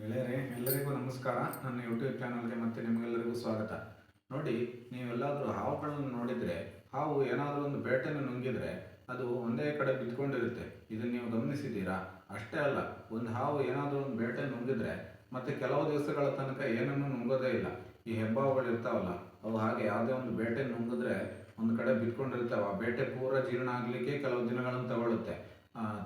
ಗೆಳೆಯರೇ ಎಲ್ಲರಿಗೂ ನಮಸ್ಕಾರ. ನನ್ನ ಯೂಟ್ಯೂಬ್ ಚಾನಲ್ಗೆ ಮತ್ತೆ ನಿಮಗೆಲ್ಲರಿಗೂ ಸ್ವಾಗತ. ನೋಡಿ, ನೀವೆಲ್ಲಾದರೂ ಹಾವುಗಳನ್ನು ನೋಡಿದರೆ, ಹಾವು ಏನಾದರೂ ಒಂದು ಬೇಟೆಯನ್ನು ನುಂಗಿದರೆ, ಅದು ಒಂದೇ ಕಡೆ ಬಿದ್ದುಕೊಂಡಿರುತ್ತೆ ಇದನ್ನು ನೀವು ಗಮನಿಸಿದ್ದೀರಾ? ಅಷ್ಟೇ ಅಲ್ಲ, ಒಂದು ಹಾವು ಏನಾದರೂ ಒಂದು ಬೇಟೆ ನುಂಗಿದ್ರೆ, ಮತ್ತೆ ಕೆಲವು ದಿವಸಗಳ ತನಕ ಏನನ್ನೂ ನುಂಗೋದೇ ಇಲ್ಲ. ಈ ಹೆಬ್ಬಾವುಗಳು ಇರ್ತಾವಲ್ಲ, ಅವು ಹಾಗೆ ಯಾವುದೇ ಒಂದು ಬೇಟೆ ನುಂಗಿದ್ರೆ ಒಂದು ಕಡೆ ಬಿದ್ಕೊಂಡಿರ್ತಾವೆ. ಆ ಬೇಟೆ ಪೂರ ಜೀರ್ಣ ಆಗಲಿಕ್ಕೆ ಕೆಲವು ದಿನಗಳನ್ನು ತಗೊಳ್ಳುತ್ತೆ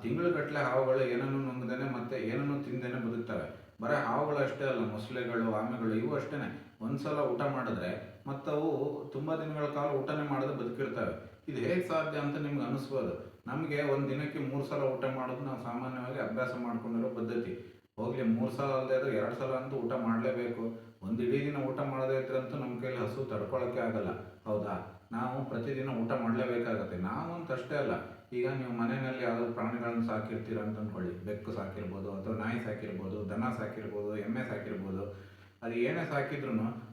ತಿಂಗಳುಗಟ್ಟಲೆ ಹಾವುಗಳು ಏನನ್ನು ನುಂಗದೇನೆ ಮತ್ತೆ ಏನನ್ನು ತಿಂದೇನೆ ಬದುಕ್ತವೆ. ಬರೀ ಹಾವುಗಳು ಅಷ್ಟೇ ಅಲ್ಲ, ಮೊಸಳೆಗಳು ಆಮೆಗಳು ಇವು ಅಷ್ಟೇನೆ. ಒಂದ್ಸಲ ಊಟ ಮಾಡಿದ್ರೆ ಮತ್ತವು ತುಂಬ ದಿನಗಳ ಕಾಲ ಊಟನೇ ಮಾಡದೆ ಬದುಕಿರ್ತವೆ. ಇದು ಹೇಗೆ ಸಾಧ್ಯ ಅಂತ ನಿಮ್ಗೆ ಅನಿಸ್ಬೋದು ನಮಗೆ ಒಂದು ದಿನಕ್ಕೆ ಮೂರು ಸಲ ಊಟ ಮಾಡೋದು ನಾವು ಸಾಮಾನ್ಯವಾಗಿ ಅಭ್ಯಾಸ ಮಾಡ್ಕೊಂಡಿರೋ ಪದ್ಧತಿ. ಹೋಗ್ಲಿ, ಮೂರು ಸಲ ಅಲ್ಲದೆ ಇದ್ರೆ ಎರಡು ಸಲ ಅಂತೂ ಊಟ ಮಾಡಲೇಬೇಕು. ಒಂದು ಇಡೀ ದಿನ ಊಟ ಮಾಡದೇ ಇದ್ರಂತೂ ನಮ್ಮ ಕೈಲಿ ಹಸು ತಡ್ಕೊಳ್ಳೋಕ್ಕೆ ಆಗಲ್ಲ. ಹೌದಾ? ನಾವು ಪ್ರತಿದಿನ ಊಟ ಮಾಡಲೇಬೇಕಾಗತ್ತೆ. ನಾವು ಅಂತ ಅಷ್ಟೇ ಅಲ್ಲ. ಈಗ ನೀವು ಮನೆಯಲ್ಲಿ ಯಾವುದಾದ್ರು ಪ್ರಾಣಿಗಳನ್ನು ಸಾಕಿರ್ತೀರ ಅಂತ ಅಂದ್ಕೊಳ್ಳಿ ಬೆಕ್ಕು ಸಾಕಿರ್ಬೋದು ಅಥವಾ ನಾಯಿ ಸಾಕಿರ್ಬೋದು, ದನ ಸಾಕಿರ್ಬೋದು, ಎಮ್ಮೆ ಸಾಕಿರ್ಬೋದು. ಅದು ಏನೇ ಸಾಕಿದ್ರು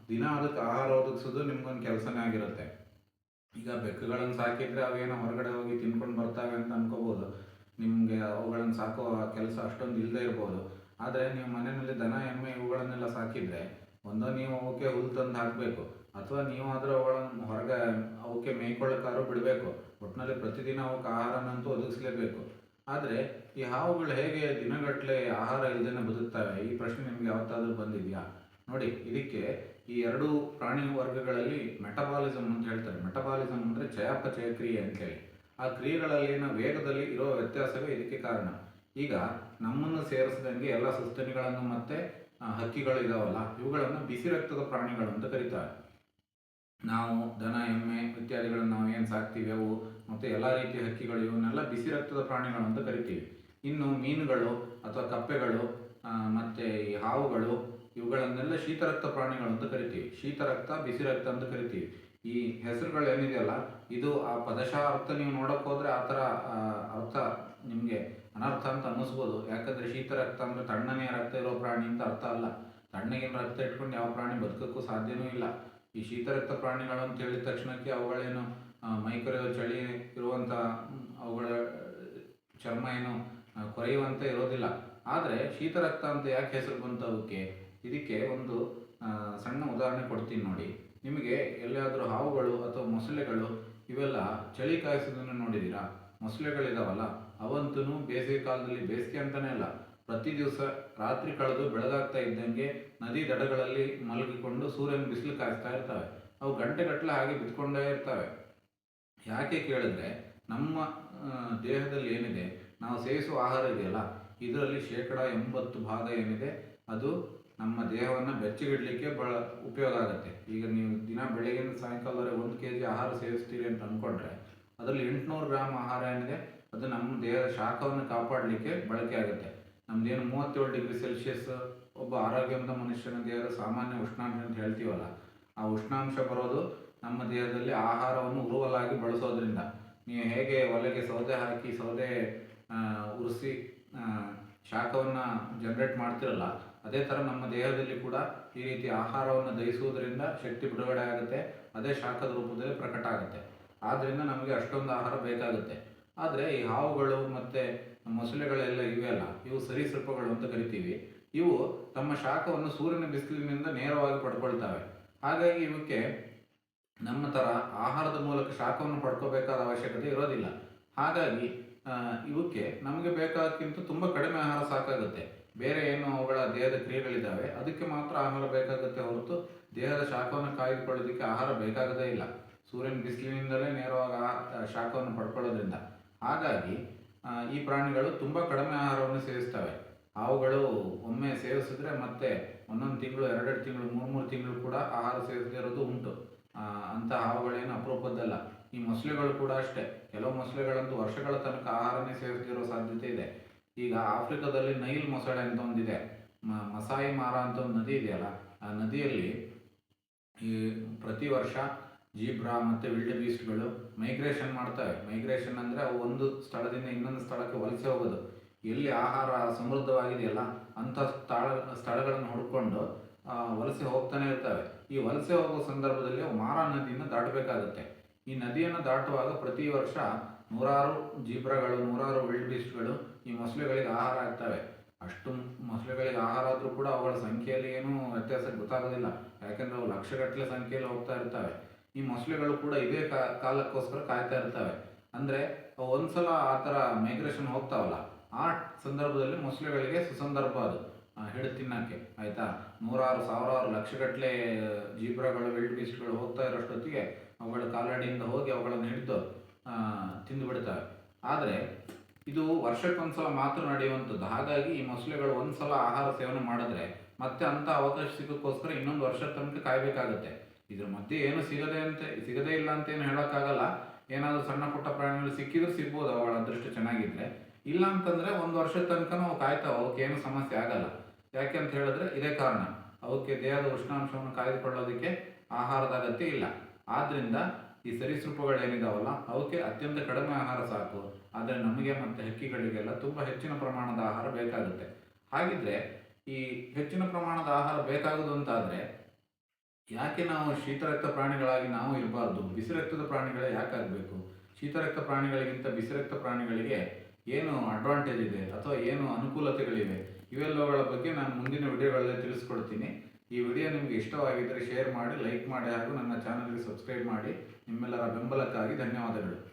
ದಿನ ಅದಕ್ಕೆ ಆಹಾರ ಒದಗಿಸೋದು ನಿಮ್ಗೊಂದು ಕೆಲಸನೇ ಆಗಿರುತ್ತೆ. ಈಗ ಬೆಕ್ಕುಗಳನ್ನು ಸಾಕಿದ್ರೆ ಅವೇನೋ ಹೊರಗಡೆ ಹೋಗಿ ತಿನ್ಕೊಂಡು ಬರ್ತಾವೆ ಅಂತ ಅನ್ಕೋಬೋದು. ನಿಮಗೆ ಅವುಗಳನ್ನು ಸಾಕೋ ಕೆಲಸ ಅಷ್ಟೊಂದು ಇಲ್ಲದೆ ಇರ್ಬೋದು. ಆದರೆ ನೀವು ಮನೆಯಲ್ಲಿ ದನ, ಎಮ್ಮೆ ಇವುಗಳನ್ನೆಲ್ಲ ಸಾಕಿದರೆ ಒಂದೋ ನೀವು ಅವಕ್ಕೆ ಹುಲ್ಲು ತಂದು ಹಾಕಬೇಕು. ಅಥವಾ ನೀವು ಅದರ ಅವುಗಳನ್ನು ಹೊರಗೆ ಅವಕ್ಕೆ ಮೇಯ್ಕೊಳ್ಳೋಕ್ಕಾದ್ರೂ ಬಿಡಬೇಕು. ಒಟ್ಟಿನಲ್ಲಿ ಪ್ರತಿದಿನ ಅವಕ್ಕೆ ಆಹಾರನಂತೂ ಒದಗಿಸ್ಲೇಬೇಕು. ಆದರೆ ಈ ಹಾವುಗಳು ಹೇಗೆ ದಿನಗಟ್ಟಲೆ ಆಹಾರ ಇಲ್ಲದೇ ಬದುಕ್ತವೆ? ಈ ಪ್ರಶ್ನೆ ನಿಮ್ಗೆ ಯಾವತ್ತಾದರೂ ಬಂದಿದೆಯಾ? ನೋಡಿ, ಇದಕ್ಕೆ ಈ ಎರಡು ಪ್ರಾಣಿ ವರ್ಗಗಳಲ್ಲಿ ಮೆಟಬಾಲಿಸಮ್ ಅಂತ ಹೇಳ್ತಾರೆ. ಮೆಟಬಾಲಿಸಮ್ ಅಂದರೆ ಚಯಾಪಚಯ ಕ್ರಿಯೆ ಅಂತೇಳಿ. ಆ ಕ್ರಿಯೆಗಳಲ್ಲಿನ ವೇಗದಲ್ಲಿ ಇರೋ ವ್ಯತ್ಯಾಸವೇ ಇದಕ್ಕೆ ಕಾರಣ. ಈಗ ನಮ್ಮನ್ನು ಸೇರಿಸಿದಂಗೆ ಎಲ್ಲ ಸಸ್ತನಿಗಳನ್ನು ಮತ್ತೆ ಹಕ್ಕಿಗಳು ಇದಾವಲ್ಲ, ಇವುಗಳನ್ನು ಬಿಸಿ ರಕ್ತದ ಪ್ರಾಣಿಗಳು ಅಂತ ಕರೀತಾರೆ. ನಾವು ದನ, ಎಮ್ಮೆ ಇತ್ಯಾದಿಗಳನ್ನು ನಾವು ಏನು ಸಾಕ್ತೀವಿ? ಅವು ಮತ್ತು ಎಲ್ಲ ರೀತಿಯ ಹಕ್ಕಿಗಳು, ಇವನ್ನೆಲ್ಲ ಬಿಸಿ ರಕ್ತದ ಪ್ರಾಣಿಗಳು ಅಂತ ಕರಿತೀವಿ. ಇನ್ನು ಮೀನುಗಳು ಅಥವಾ ಕಪ್ಪೆಗಳು ಮತ್ತು ಈ ಹಾವುಗಳು, ಇವುಗಳನ್ನೆಲ್ಲ ಶೀತರಕ್ತ ಪ್ರಾಣಿಗಳು ಅಂತ ಕರಿತೀವಿ. ಶೀತರಕ್ತ, ಬಿಸಿ ರಕ್ತ ಅಂತ ಕರಿತೀವಿ. ಈ ಹೆಸರುಗಳು ಏನಿದೆಯಲ್ಲ, ಇದು ಆ ಪದಶ ಅರ್ಥ ನೀವು ನೋಡಕ್ಕೆ ಹೋದರೆ ಆ ಥರ ಅರ್ಥ ನಿಮಗೆ ಅನರ್ಥ ಅಂತ ಅನ್ನಿಸ್ಬೋದು. ಯಾಕಂದರೆ ಶೀತ ರಕ್ತ ಅಂದರೆ ತಣ್ಣನೆಯ ರಕ್ತ ಇರೋ ಪ್ರಾಣಿ ಅಂತ ಅರ್ಥ ಅಲ್ಲ. ತಣ್ಣಗಿನ ರಕ್ತ ಇಟ್ಕೊಂಡು ಯಾವ ಪ್ರಾಣಿ ಬದುಕಕ್ಕೂ ಸಾಧ್ಯವೂ ಇಲ್ಲ. ಈ ಶೀತರಕ್ತ ಪ್ರಾಣಿಗಳು ಅಂತ ಹೇಳಿದ ತಕ್ಷಣಕ್ಕೆ ಅವುಗಳೇನು ಮೈ ಮೈಕೊರೆಯೋ ಚಳಿ ಇರುವಂಥ ಅವುಗಳ ಚರ್ಮ ಏನು ಕೊರೆಯುವಂತ ಇರೋದಿಲ್ಲ. ಆದರೆ ಶೀತರಕ್ತ ಅಂತ ಯಾಕೆ ಹೆಸರು ಬಂತು ಅವಕ್ಕೆ? ಇದಕ್ಕೆ ಒಂದು ಸಣ್ಣ ಉದಾಹರಣೆ ಕೊಡ್ತೀನಿ ನೋಡಿ. ನಿಮಗೆ ಎಲ್ಲಿಯಾದರೂ ಹಾವುಗಳು ಅಥವಾ ಮೊಸಳೆಗಳು ಇವೆಲ್ಲ ಚಳಿ ಕಾಯಿಸೋದನ್ನು ನೋಡಿದ್ದೀರಾ ಮೊಸಳೆಗಳಿದಾವಲ್ಲ ಅವಂತೂ ಬೇಸಿಗೆ ಕಾಲದಲ್ಲಿ ಬೇಸಿಗೆ ಅಂತಾನೆ ಅಲ್ಲ. ಪ್ರತಿ ದಿವಸ ರಾತ್ರಿ ಕಳೆದು ಬೆಳಗಾಗ್ತಾ ಇದ್ದಂಗೆ ನದಿ ದಡಗಳಲ್ಲಿ ಮಲಗಿಕೊಂಡು ಸೂರ್ಯನ ಬಿಸಿಲು ಕಾಯಿಸ್ತಾ ಇರ್ತವೆ. ಅವು ಗಂಟೆಗಟ್ಟಲೆ ಹಾಗೆ ಬಿದ್ಕೊಂಡೇ ಇರ್ತವೆ. ಯಾಕೆ ಕೇಳಿದ್ರೆ ನಮ್ಮ ದೇಹದಲ್ಲಿ ಏನಿದೆ? ನಾವು ಸೇವಿಸುವ ಆಹಾರ ಇದೆಯಲ್ಲ, ಇದರಲ್ಲಿ ಶೇಕಡ ಎಂಬತ್ತು ಭಾಗ ಏನಿದೆ, ಅದು ನಮ್ಮ ದೇಹವನ್ನು ಬೆಚ್ಚಗಿಡಲಿಕ್ಕೆ ಬಹಳ ಉಪಯೋಗ ಆಗುತ್ತೆ. ಈಗ ನೀವು ದಿನ ಬೆಳಗಿನ ಸಾಯಂಕಾಲವರೆಗೆ ಒಂದು ಕೆ ಜಿ ಆಹಾರ ಸೇವಿಸ್ತೀರಿ ಅಂತ ಅಂದ್ಕೊಂಡ್ರೆ ಅದರಲ್ಲಿ ಎಂಟುನೂರು ಗ್ರಾಮ್ ಆಹಾರ ಏನಿದೆ, ಅದು ನಮ್ಮ ದೇಹದ ಶಾಖವನ್ನು ಕಾಪಾಡಲಿಕ್ಕೆ ಬಳಕೆ ಆಗುತ್ತೆ. ನಮ್ದೇನು ಮೂವತ್ತೇಳು ಡಿಗ್ರಿ ಸೆಲ್ಸಿಯಸ್ ಒಬ್ಬ ಆರೋಗ್ಯವಂತ ಮನುಷ್ಯನ ದೇಹದ ಸಾಮಾನ್ಯ ಉಷ್ಣಾಂಶ ಅಂತ ಹೇಳ್ತೀವಲ್ಲ, ಆ ಉಷ್ಣಾಂಶ ಬರೋದು ನಮ್ಮ ದೇಹದಲ್ಲಿ ಆಹಾರವನ್ನು ಉರುವಲಾಗಿ ಬಳಸೋದ್ರಿಂದ. ನೀವು ಹೇಗೆ ಒಲೆಗೆ ಸೌದೆ ಹಾಕಿ, ಸೌದೆ ಉರಿಸಿ ಶಾಖವನ್ನು ಜನರೇಟ್ ಮಾಡ್ತಿರಲ್ಲ, ಅದೇ ಥರ ನಮ್ಮ ದೇಹದಲ್ಲಿ ಕೂಡ ಈ ರೀತಿ ಆಹಾರವನ್ನು ದಹಿಸುವುದರಿಂದ ಶಕ್ತಿ ಬಿಡುಗಡೆ ಆಗುತ್ತೆ, ಅದೇ ಶಾಖದ ರೂಪದಲ್ಲಿ ಪ್ರಕಟ ಆಗುತ್ತೆ. ಆದ್ದರಿಂದ ನಮಗೆ ಅಷ್ಟೊಂದು ಆಹಾರ ಬೇಕಾಗುತ್ತೆ. ಆದರೆ ಈ ಹಾವುಗಳು ಮತ್ತು ಮೊಸಳೆಗಳೆಲ್ಲ ಇವೆ ಅಲ್ಲ? ಇವು ಸರೀಸೃಪಗಳು ಅಂತ ಕರಿತೀವಿ. ಇವು ತಮ್ಮ ಶಾಖವನ್ನು ಸೂರ್ಯನ ಬಿಸಿಲಿನಿಂದ ನೇರವಾಗಿ ಪಡ್ಕೊಳ್ತವೆ. ಹಾಗಾಗಿ ಇವಕ್ಕೆ ನಮ್ಮ ಥರ ಆಹಾರದ ಮೂಲಕ ಶಾಖವನ್ನು ಪಡ್ಕೋಬೇಕಾದ ಅವಶ್ಯಕತೆ ಇರೋದಿಲ್ಲ. ಹಾಗಾಗಿ ಇವಕ್ಕೆ ನಮಗೆ ಬೇಕಾದಕ್ಕಿಂತ ತುಂಬ ಕಡಿಮೆ ಆಹಾರ ಸಾಕಾಗುತ್ತೆ. ಬೇರೆ ಏನು ಅವುಗಳ ದೇಹದ ಕ್ರಿಯೆಗಳಿದ್ದಾವೆ, ಅದಕ್ಕೆ ಮಾತ್ರ ಆಹಾರ ಬೇಕಾಗುತ್ತೆ ಹೊರತು ದೇಹದ ಶಾಖವನ್ನು ಕಾಯ್ದುಕೊಳ್ಳೋದಕ್ಕೆ ಆಹಾರ ಬೇಕಾಗದೇ ಇಲ್ಲ. ಸೂರ್ಯನ ಬಿಸಿಲಿನಿಂದಲೇ ನೇರವಾಗಿ ಶಾಖವನ್ನು ಪಡ್ಕೊಳ್ಳೋದ್ರಿಂದ. ಹಾಗಾಗಿ ಈ ಪ್ರಾಣಿಗಳು ತುಂಬ ಕಡಿಮೆ ಆಹಾರವನ್ನು ಸೇವಿಸ್ತವೆ. ಹಾವುಗಳು ಒಮ್ಮೆ ಸೇವಿಸಿದ್ರೆ ಮತ್ತೆ ಒಂದೊಂದು ತಿಂಗಳು, ಎರಡೆರಡು ತಿಂಗಳು, ಮೂರು ಮೂರು ತಿಂಗಳು ಕೂಡ ಆಹಾರ ಸೇವಿಸದೇ ಇರೋದು ಉಂಟು. ಅಂತ ಹಾವುಗಳೇನು ಅಪರೂಪದ್ದಲ್ಲ. ಈ ಮೊಸಳೆಗಳು ಕೂಡ ಅಷ್ಟೇ. ಕೆಲವು ಮೊಸಳೆಗಳಂತೂ ವರ್ಷಗಳ ತನಕ ಆಹಾರನೇ ಸೇವಿಸದಿರೋ ಸಾಧ್ಯತೆ ಇದೆ. ಈಗ ಆಫ್ರಿಕಾದಲ್ಲಿ ನೈಲ್ ಮೊಸಳೆ ಅಂತ ಒಂದಿದೆ. ಮಸಾಯಿ ಮಾರ ಅಂತ ಒಂದು ನದಿ ಇದೆಯಲ್ಲ, ಆ ನದಿಯಲ್ಲಿ ಈ ಪ್ರತಿ ವರ್ಷ ಜೀಬ್ರಾ ಮತ್ತು ವಿಲ್ಡ್ ಬೀಸ್ಟ್ಗಳು ಮೈಗ್ರೇಷನ್ ಮಾಡ್ತವೆ. ಮೈಗ್ರೇಷನ್ ಅಂದರೆ ಅವು ಒಂದು ಸ್ಥಳದಿಂದ ಇನ್ನೊಂದು ಸ್ಥಳಕ್ಕೆ ವಲಸೆ ಹೋಗೋದು. ಎಲ್ಲಿ ಆಹಾರ ಸಮೃದ್ಧವಾಗಿದೆಯಲ್ಲ ಅಂಥ ಸ್ಥಳ, ಸ್ಥಳಗಳನ್ನು ಹುಡ್ಕೊಂಡು ವಲಸೆ ಹೋಗ್ತಾನೆ ಇರ್ತವೆ. ಈ ವಲಸೆ ಹೋಗೋ ಸಂದರ್ಭದಲ್ಲಿ ಮಾರಾ ನದಿಯನ್ನು ದಾಟಬೇಕಾಗುತ್ತೆ. ಈ ನದಿಯನ್ನು ದಾಟುವಾಗ ಪ್ರತಿ ವರ್ಷ ನೂರಾರು ಜೀಬ್ರಾಗಳು, ನೂರಾರು ವಿಲ್ಡ್ ಬೀಸ್ಟ್ಗಳು ಈ ಮೊಸಳೆಗಳಿಗೆ ಆಹಾರ ಆಗ್ತವೆ. ಅಷ್ಟು ಮೊಸಳೆಗಳಿಗೆ ಆಹಾರ ಆದರೂ ಕೂಡ ಅವುಗಳ ಸಂಖ್ಯೆಯಲ್ಲಿ ಏನೂ ವ್ಯತ್ಯಾಸ ಗೊತ್ತಾಗೋದಿಲ್ಲ. ಯಾಕೆಂದರೆ ಅವು ಲಕ್ಷಗಟ್ಟಲೆ ಸಂಖ್ಯೆಯಲ್ಲಿ ಹೋಗ್ತಾ ಇರ್ತವೆ. ಈ ಮೊಸಳೆಗಳು ಕೂಡ ಇದೇ ಕಾಲಕ್ಕೋಸ್ಕರ ಕಾಯ್ತಾ ಇರ್ತವೆ. ಅಂದರೆ ಒಂದ್ಸಲ ಆ ಥರ ಮೈಗ್ರೇಷನ್ ಹೋಗ್ತಾವಲ್ಲ, ಆ ಸಂದರ್ಭದಲ್ಲಿ ಮೊಸಳೆಗಳಿಗೆ ಸುಸಂದರ್ಭ ಅದು. ಹಿಡಿದು ತಿನ್ನಕ್ಕೆ, ಆಯ್ತಾ? ನೂರಾರು, ಸಾವಿರಾರು ಲಕ್ಷಗಟ್ಟಲೆ ಜೀಬ್ರಾಗಳು ವಿಲ್ಡ್ ಬೀಸ್ಟ್ಗಳು ಹೋಗ್ತಾ ಇರೋಷ್ಟೊತ್ತಿಗೆ ಅವುಗಳ ಕಾಲಡಿಯಿಂದ ಹೋಗಿ ಅವುಗಳನ್ನು ಹಿಡಿದು ತಿಂದು ಬಿಡ್ತವೆ. ಆದರೆ ಇದು ವರ್ಷಕ್ಕೊಂದ್ಸಲ ಮಾತ್ರ ನಡೆಯುವಂಥದ್ದು. ಹಾಗಾಗಿ ಈ ಮೊಸಳೆಗಳು ಒಂದ್ಸಲ ಆಹಾರ ಸೇವನೆ ಮಾಡಿದ್ರೆ ಮತ್ತೆ ಅಂತ ಅವಕಾಶ ಸಿಗೋಕ್ಕೋಸ್ಕರ ಇನ್ನೊಂದು ವರ್ಷ ತನಕ ಕಾಯಬೇಕಾಗುತ್ತೆ. ಇದ್ರ ಮಧ್ಯೆ ಏನು ಸಿಗದೆ ಅಂತ, ಸಿಗದೇ ಇಲ್ಲ ಅಂತ ಏನು ಹೇಳೋಕ್ಕಾಗಲ್ಲ. ಏನಾದರೂ ಸಣ್ಣ ಪುಟ್ಟ ಪ್ರಾಣಿಗಳು ಸಿಕ್ಕಿದ್ರೆ ಸಿಗ್ಬೋದು ಅವಳ ಅದೃಷ್ಟ ಚೆನ್ನಾಗಿದ್ರೆ. ಇಲ್ಲ ಅಂತಂದರೆ ಒಂದು ವರ್ಷದ ತನಕ ನಾವು ಕಾಯ್ತಾವೆ ಅವಕ್ಕೆ ಏನು ಸಮಸ್ಯೆ ಆಗಲ್ಲ. ಯಾಕೆ ಅಂತ ಹೇಳಿದ್ರೆ ಇದೇ ಕಾರಣ. ಅವಕ್ಕೆ ದೇಹದ ಉಷ್ಣಾಂಶವನ್ನು ಕಾಯ್ದುಕೊಳ್ಳೋದಕ್ಕೆ ಆಹಾರದ ಅಗತ್ಯ ಇಲ್ಲ. ಆದ್ದರಿಂದ ಈ ಸರೀಸೃಪಗಳೇನಿದಾವಲ್ಲ, ಅವಕ್ಕೆ ಅತ್ಯಂತ ಕಡಿಮೆ ಆಹಾರ ಸಾಕು. ಆದರೆ ನಮಗೆ ಮತ್ತು ಹಕ್ಕಿಗಳಿಗೆಲ್ಲ ತುಂಬ ಹೆಚ್ಚಿನ ಪ್ರಮಾಣದ ಆಹಾರ ಬೇಕಾಗುತ್ತೆ. ಹಾಗಿದ್ರೆ ಈ ಹೆಚ್ಚಿನ ಪ್ರಮಾಣದ ಆಹಾರ ಬೇಕಾಗದು ಅಂತಾದರೆ ಯಾಕೆ ನಾವು ಶೀತರಕ್ತ ಪ್ರಾಣಿಗಳಾಗಿ ನಾವು ಇರಬಾರ್ದು? ಬಿಸಿರಕ್ತದ ಪ್ರಾಣಿಗಳೇ ಯಾಕೆ ಆಗಬೇಕು? ಶೀತರಕ್ತ ಪ್ರಾಣಿಗಳಿಗಿಂತ ಬಿಸಿರಕ್ತ ಪ್ರಾಣಿಗಳಿಗೆ ಏನು ಅಡ್ವಾಂಟೇಜ್ ಇದೆ ಅಥವಾ ಏನು ಅನುಕೂಲತೆಗಳಿವೆ? ಇವೆಲ್ಲವುಗಳ ಬಗ್ಗೆ ನಾನು ಮುಂದಿನ ವಿಡಿಯೋಗಳಲ್ಲಿ ತಿಳಿಸ್ಕೊಡ್ತೀನಿ. ಈ ವಿಡಿಯೋ ನಿಮಗೆ ಇಷ್ಟವಾಗಿದ್ದರೆ ಶೇರ್ ಮಾಡಿ, ಲೈಕ್ ಮಾಡಿ ಹಾಗೂ ನನ್ನ ಚಾನಲ್ಗೆ ಸಬ್ಸ್ಕ್ರೈಬ್ ಮಾಡಿ. ನಿಮ್ಮೆಲ್ಲರ ಬೆಂಬಲಕ್ಕಾಗಿ ಧನ್ಯವಾದಗಳು.